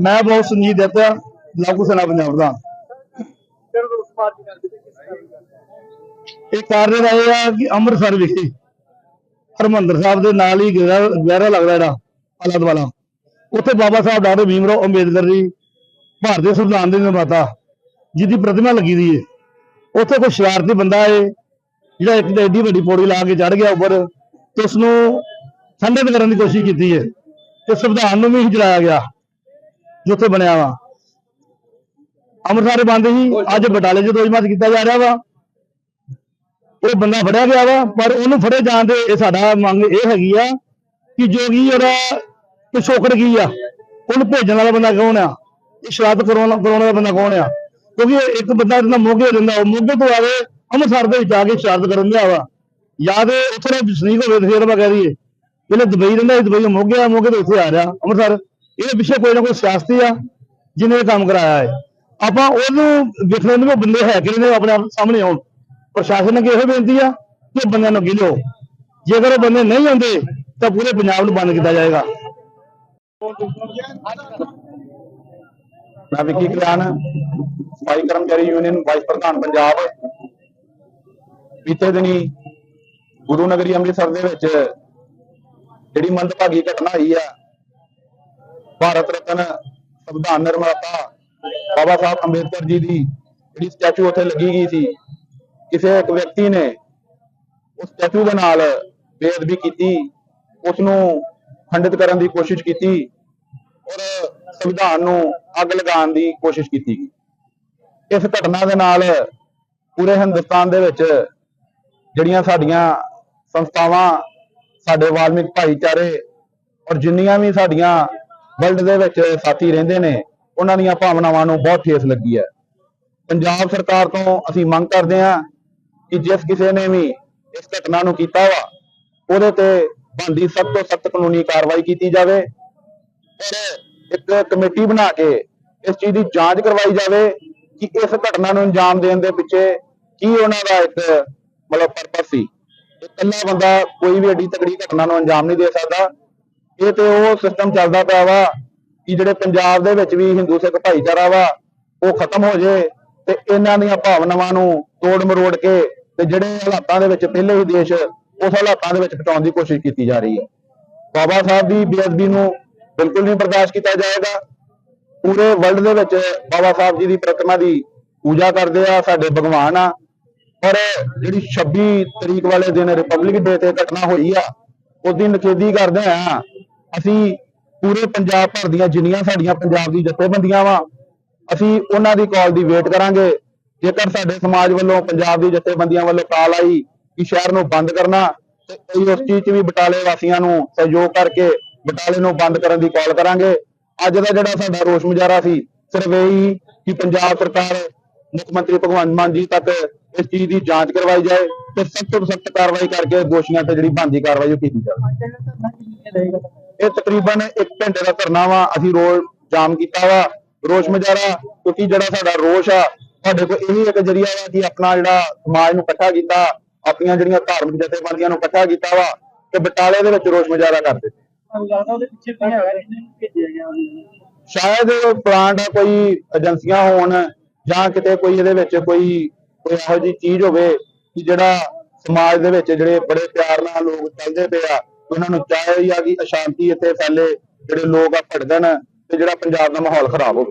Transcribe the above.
ਮੈਂ ਬਹੁਤ ਸੰਜੀਤ ਦਿੱਤਾ ਲਾਗੂ ਸੈਨਾ ਪੰਜਾਬ ਦਾ। ਇਹ ਕਾਰਨ ਇਹ ਆ ਕਿ ਅੰਮ੍ਰਿਤਸਰ ਵਿਖੇ ਹਰਮੰਦਰ ਸਾਹਿਬ ਦੇ ਨਾਲ ਹੀ ਗਹਿਰਾ ਲੱਗਦਾ ਜਿਹੜਾ ਆਲਾ ਦਵਾਲਾ ਉੱਥੇ ਬਾਬਾ ਸਾਹਿਬ ਡਾਕਟਰ ਭੀਮ ਰਾਓ ਅੰਬੇਦਕਰ ਜੀ ਭਾਰਤੀ ਸੰਵਿਧਾਨ ਦੇ ਨਿਰਮਾਤਾ ਜਿਹਦੀ ਪ੍ਰਤਿਮਾ ਲੱਗੀ ਦੀ ਏ ਉੱਥੇ ਕੋਈ ਸ਼ਰਾਰਤੀ ਬੰਦਾ ਏ ਜਿਹੜਾ ਇੱਕ ਐਡੀ ਵੱਡੀ ਪੌੜੀ ਲਾ ਕੇ ਚੜ ਗਿਆ ਉੱਪਰ। ਤੇ ਉਸ ਨੂੰ ਖੰਡਿਤ ਕਰਨ ਦੀ ਕੋਸ਼ਿਸ਼ ਕੀਤੀ ਹੈ ਤੇ ਸੰਵਿਧਾਨ ਨੂੰ ਵੀ ਜਲਾਇਆ ਗਿਆ, ਜਿੱਥੇ ਬਣਿਆ ਵਾ। ਅੰਮ੍ਰਿਤਸਰ ਬੰਦ ਸੀ ਅੱਜ ਬਟਾਲੇ 'ਚ ਦੋਜਮਤ ਕੀਤਾ ਜਾ ਰਿਹਾ ਵਾ। ਉਹ ਬੰਦਾ ਫੜਿਆ ਗਿਆ ਵਾ, ਪਰ ਉਹਨੂੰ ਫੜੇ ਜਾਣ ਦੇ ਇਹ ਸਾਡਾ ਮੰਗ ਇਹ ਹੈਗੀ ਆ ਕਿ ਜੋ ਕੀ ਉਹਦਾ ਪਿਛੋਕੜ ਕੀ ਆ, ਉਹਨੂੰ ਭੇਜਣ ਵਾਲਾ ਬੰਦਾ ਕੌਣ ਆ? ਇਹ ਸ਼ਰਾਰਤ ਕਰਾਉਣ ਕਰਾਉਣ ਵਾਲਾ ਬੰਦਾ ਕੌਣ ਆ? ਕਿਉਂਕਿ ਇਹ ਇੱਕ ਬੰਦਾ ਜਿਹੜਾ ਮੋਗੇ ਰਹਿੰਦਾ, ਉਹ ਮੋਗੇ ਤੋਂ ਆਵੇ ਅੰਮ੍ਰਿਤਸਰ ਦੇ ਵਿੱਚ ਆ ਕੇ ਸ਼ਰਾਰਤ ਕਰਨ ਲਿਆ ਵਾ। ਜਾਂ ਤੇ ਉੱਥੇ ਦਾ ਵਸਨੀਕ ਹੋਵੇ ਤੇ ਫਿਰ ਕਹਿ ਦਈਏ, ਇਹਨੇ ਦੁਬਈ ਰਹਿੰਦਾ ਇਹ ਦੁਬਈ ਮੋਗੇ ਮੋਗੇ ਤੋਂ ਇੱਥੇ ਆ ਰਿਹਾ, ਅੰਮ੍ਰਿਤਸਰ। ਇਹਦੇ ਪਿੱਛੇ ਕੋਈ ਨਾ ਕੋਈ ਸਿਆਸਤੀ ਆ, ਜਿਹਨੇ ਕੰਮ ਕਰਾਇਆ ਹੈ। ਆਪਾਂ ਉਹਨੂੰ ਵੇਖਣ ਨੂੰ ਬੰਦੇ ਹੈ ਕਿ ਨਹੀਂ ਆਪਣੇ ਸਾਹਮਣੇ ਆਉਣ। ਪ੍ਰਸ਼ਾਸਨ ਅੱਗੇ ਇਹੋ ਬੇਨਤੀ ਆ ਕਿ ਬੰਦਿਆਂ ਨੂੰ ਅੱਗੇ ਲਿਓ ਜੇਕਰ ਉਹ ਬੰਦੇ ਨਹੀਂ ਆਉਂਦੇ, ਤਾਂ ਪੂਰੇ ਪੰਜਾਬ ਨੂੰ ਬੰਦ ਕੀਤਾ ਜਾਏਗਾ। ਮੈਂ ਵਿੱਕੀ ਕਲਿਆਣ ਸਫ਼ਾਈ ਕਰਮਚਾਰੀ ਯੂਨੀਅਨ ਵਾਈਸ ਪ੍ਰਧਾਨ ਪੰਜਾਬ, ਬੀਤੇ ਦਿਨੀ ਗੁਰੂ ਨਗਰੀ ਅੰਮ੍ਰਿਤਸਰ ਦੇ ਵਿੱਚ ਜਿਹੜੀ ਮੰਦਭਾਗੀ ਘਟਨਾ ਹੋਈ ਆ, ਭਾਰਤ ਰਤਨ ਸੰਵਿਧਾਨ ਨਿਰਮਾਤਾ ਬਾਬਾ ਸਾਹਿਬ ਅੰਬੇਦਕਰ ਜੀ ਦੀ ਜਿਹੜੀ ਸਟੈਚੂ ਉੱਥੇ ਲੱਗੀ ਗਈ ਸੀ, ਕਿਸੇ ਇੱਕ ਵਿਅਕਤੀ ਨੇ ਉਸ ਸਟੈਚੂ ਦੇ ਨਾਲ ਬੇਅਦਬੀ ਕੀਤੀ ਉਸ ਨੂੰ ਖੰਡਿਤ ਕਰਨ ਦੀ ਕੋਸ਼ਿਸ਼ ਕੀਤੀ ਔਰ ਸੰਵਿਧਾਨ ਨੂੰ ਅੱਗ ਲਗਾਉਣ ਦੀ ਕੋਸ਼ਿਸ਼ ਕੀਤੀ ਗਈ। ਇਸ ਘਟਨਾ ਦੇ ਨਾਲ ਪੂਰੇ ਹਿੰਦੁਸਤਾਨ ਦੇ ਵਿੱਚ ਜਿਹੜੀਆਂ ਸਾਡੀਆਂ ਸੰਸਥਾਵਾਂ, ਸਾਡੇ ਵਾਲਮਿਕ ਭਾਈਚਾਰੇ ਔਰ ਜਿੰਨੀਆਂ ਵੀ ਸਾਡੀਆਂ ਵਰਲਡ ਦੇ ਵਿੱਚ ਸਾਥੀ ਰਹਿੰਦੇ ਨੇ, ਉਹਨਾਂ ਦੀਆਂ ਭਾਵਨਾਵਾਂ ਨੂੰ ਬਹੁਤ ਠੇਸ ਲੱਗੀ ਹੈ। ਪੰਜਾਬ ਸਰਕਾਰ ਤੋਂ ਅਸੀਂ ਮੰਗ ਕਰਦੇ ਹਾਂ ਕਿ ਜਿਸ ਕਿਸੇ ਨੇ ਵੀ ਇਸ ਘਟਨਾ ਨੂੰ ਕੀਤਾ ਵਾ, ਉਹਦੇ ਤੇ ਬਣਦੀ ਸਖਤ ਤੋਂ ਸਖਤ ਕਾਨੂੰਨੀ ਕਾਰਵਾਈ ਕੀਤੀ ਜਾਵੇ ਔਰ ਇੱਕ ਕਮੇਟੀ ਬਣਾ ਕੇ ਇਸ ਚੀਜ਼ ਦੀ ਜਾਂਚ ਕਰਵਾਈ ਜਾਵੇ ਕਿ ਇਸ ਘਟਨਾ ਨੂੰ ਅੰਜਾਮ ਦੇਣ ਦੇ ਪਿੱਛੇ ਕੀ ਉਹਨਾਂ ਦਾ ਇੱਕ ਮਤਲਬ ਪਰਪਸ ਸੀ। ਇਕੱਲਾ ਬੰਦਾ ਕੋਈ ਵੀ ਏਡੀ ਤਕੜੀ ਘਟਨਾ ਨੂੰ ਅੰਜਾਮ ਨਹੀਂ ਦੇ ਸਕਦਾ, ਇਹ ਤੇ ਉਹ ਸਿਸਟਮ ਚੱਲਦਾ ਪਿਆ ਵਾ ਕਿ ਜਿਹੜੇ ਪੰਜਾਬ ਦੇ ਵਿੱਚ ਵੀ ਹਿੰਦੂ ਸਿੱਖ ਭਾਈਚਾਰਾ ਵਾ, ਉਹ ਖਤਮ ਹੋ ਜੇ ਤੇ ਇਹਨਾਂ ਦੀਆਂ ਭਾਵਨਾਵਾਂ ਨੂੰ ਤੋੜ ਮਰੋੜ ਕੇ ਤੇ ਜਿਹੜੇ ਹਾਲਾਤਾਂ ਦੇ ਵਿੱਚ ਪਹਿਲੇ ਹੀ ਦੇਸ਼ ਉਸ ਹਾਲਾਤਾਂ ਦੇ ਵਿੱਚ ਪਹੁੰਚਾਉਣ ਦੀ ਕੋਸ਼ਿਸ਼ ਕੀਤੀ ਜਾ ਰਹੀ ਹੈ। ਬਾਬਾ ਸਾਹਿਬ ਦੀ ਬੇਅਦਬੀ ਨੂੰ ਬਿਲਕੁਲ ਨਹੀਂ ਬਰਦਾਸ਼ਤ ਕੀਤਾ ਜਾਏਗਾ। ਪੂਰੇ ਵਰਲਡ ਦੇ ਵਿੱਚ ਬਾਬਾ ਸਾਹਿਬ ਜੀ ਦੀ ਪ੍ਰਤਿਮਾ ਦੀ ਪੂਜਾ ਕਰਦੇ ਆ, ਸਾਡੇ ਭਗਵਾਨ ਆ। ਪਰ ਜਿਹੜੀ 26 ਤਰੀਕ ਵਾਲੇ ਦਿਨ ਰਿਪਬਲਿਕ ਡੇ ਤੇ ਘਟਨਾ ਹੋਈ ਆ ਉਹਦੀ ਨਿਖੇਧੀ ਕਰਦੇ ਆ। ਅਸੀਂ ਪੂਰੇ ਪੰਜਾਬ ਭਰ ਦੀਆਂ ਜਿੰਨੀਆਂ ਸਾਡੀਆਂ ਪੰਜਾਬ ਦੀ ਜਥੇਬੰਦੀਆਂ ਵਾ, ਅਸੀਂ ਉਹਨਾਂ ਦੀ ਕਾਲ ਦੀ ਵੇਟ ਕਰਾਂਗੇ। ਜੇਕਰ ਸਾਡੇ ਸਮਾਜ ਵੱਲੋਂ, ਪੰਜਾਬ ਦੀ ਜਥੇਬੰਦੀਆਂ ਵੱਲੋਂ ਕਾਲ ਆਈ ਕਿ ਸ਼ਹਿਰ ਨੂੰ ਬੰਦ ਕਰਨਾ, ਤੇ ਅਸੀਂ ਉਸ ਚੀਜ਼ 'ਚ ਵੀ ਬਟਾਲੇ ਵਾਸੀਆਂ ਨੂੰ ਸਹਿਯੋਗ ਕਰਕੇ ਬਟਾਲੇ ਨੂੰ ਬੰਦ ਕਰਨ ਦੀ ਕਾਲ ਕਰਾਂਗੇ। ਅੱਜ ਦਾ ਜਿਹੜਾ ਸਾਡਾ ਰੋਸ ਮੁਜ਼ਾਹਰਾ ਸੀ, ਸਿਰਫ ਇਹ ਹੀ ਕਿ ਪੰਜਾਬ ਸਰਕਾਰ ਮੁੱਖ ਮੰਤਰੀ ਭਗਵੰਤ ਮਾਨ ਜੀ ਤੱਕ ਇਸ ਚੀਜ਼ ਦੀ ਜਾਂਚ ਕਰਵਾਈ ਜਾਏ ਤੇ ਸਖਤ ਤੋਂ ਸਖਤ ਕਾਰਵਾਈ ਕਰਕੇ ਦੋਸ਼ੀਆਂ ਤੇ ਜਿਹੜੀ ਬਣਦੀ ਕਾਰਵਾਈ ਉਹ ਕੀਤੀ ਜਾਵੇ। ਇਹ ਤਕਰੀਬਨ 1 ਘੰਟੇ ਦਾ ਧਰਨਾ ਵਾ, ਅਸੀਂ ਰੋਜ਼ ਜਾਮ ਕੀਤਾ ਵਾ, ਰੋਸ਼ ਮੁਜ਼ਾਹਰਾ ਕਿਉਂਕਿ ਜਿਹੜਾ ਸਾਡਾ ਰੋਸ਼ ਆ, ਸਾਡੇ ਕੋਲ ਇਹੀ ਇੱਕ ਜਰੀਆ ਵਾ ਕਿ ਆਪਣਾ ਜਿਹੜਾ ਸਮਾਜ ਨੂੰ ਇਕੱਠਾ ਕੀਤਾ, ਆਪਣੀਆਂ ਜਿਹੜੀਆਂ ਧਾਰਮਿਕ ਜਥੇਬੰਦੀਆਂ ਨੂੰ ਇਕੱਠਾ ਕੀਤਾ ਵਾ, ਤੇ ਬਟਾਲੇ ਦੇ ਵਿੱਚ ਰੋਸ਼ ਮੁਜ਼ਾਹਰਾ ਕਰਦੇ ਤੁਹਾਨੂੰ ਸ਼ਾਇਦ ਪਲਾਂਟ ਕੋਈ ਏਜੰਸੀਆਂ ਹੋਣ ਜਾਂ ਕਿਤੇ ਕੋਈ ਇਹਦੇ ਵਿੱਚ ਕੋਈ ਕੋਈ ਇਹੋ ਜਿਹੀ ਚੀਜ਼ ਹੋਵੇ ਕਿ ਜਿਹੜਾ ਸਮਾਜ ਦੇ ਵਿੱਚ ਜਿਹੜੇ ਬੜੇ ਪਿਆਰ ਨਾਲ ਲੋਕ ਚੱਲਦੇ ਪਏ ਆ, ਉਹਨਾਂ ਨੂੰ ਚਾਹੇ ਆ ਕਿ ਅਸ਼ਾਂਤੀ ਇੱਥੇ ਫੈਲੇ, ਜਿਹੜੇ ਲੋਕ ਆ ਭੜਕਣ ਤੇ ਜਿਹੜਾ ਪੰਜਾਬ ਦਾ ਮਾਹੌਲ ਖਰਾਬ ਹੋਵੇ।